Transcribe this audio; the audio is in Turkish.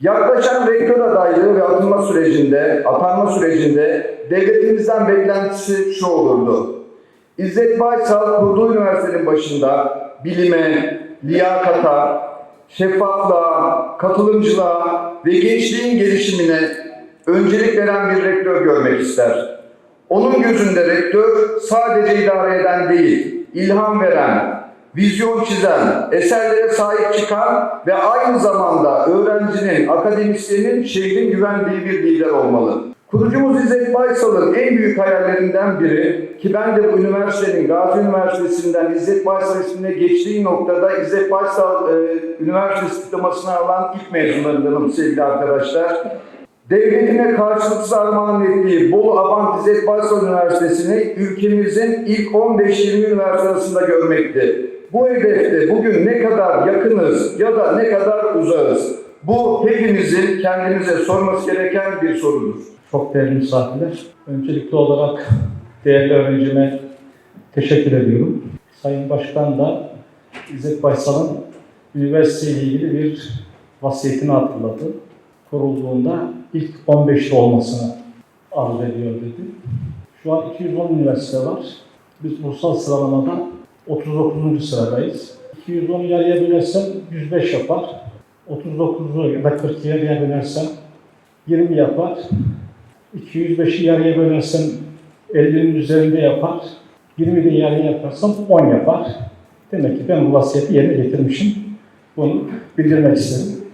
Yaklaşan rektör adaylığı ve atılma sürecinde, atanma sürecinde devletimizden beklentisi şu olurdu. İzzet Baysal kurduğu üniversitenin başında bilime, liyakata, şeffaflığa, katılımcılığa ve gençliğin gelişimine öncelik veren bir rektör görmek ister. Onun gözünde rektör sadece idare eden değil, ilham veren, vizyon çizen, eserlere sahip çıkan ve aynı zamanda öğrencinin, akademisyenin, şehrin güvendiği bir lider olmalı. Kurucumuz İzzet Baysal'ın en büyük hayallerinden biri ki ben de bu üniversitenin, Gazi Üniversitesi'nden İzzet Baysal ismine geçtiği noktada İzzet Baysal e, Üniversitesi diplomasını alan ilk mezunlarındanım sevgili arkadaşlar. Devletine karşılıksız armağan ettiği Bolu Abant İzzet Baysal Üniversitesi'ni ülkemizin ilk 15-20 üniversite arasında görmekti. Bu hedefte bugün ne kadar yakınız ya da ne kadar uzağız? Bu hepimizin kendimize sorması gereken bir sorudur. Çok değerli misafirler. Öncelikli olarak değerli öğrencime teşekkür ediyorum. Sayın Başkan da İzzet Baysal'ın üniversite ile ilgili bir vasiyetini hatırladı. Kurulduğunda ilk 15'te olmasını arz ediyor dedi. Şu an 210 üniversite var. Biz ulusal sıralamada 39. sıradayız. 210'u yarıya bölersem 105 yapar. 39'u ya da 40 yarıya bölersem 20 yapar. 205'i yarıya bölersem 50'nin üzerinde yapar. 20 de yarıya yaparsam 10 yapar. Demek ki ben bu vasiyeti yerine getirmişim. Bunu bildirmek istedim.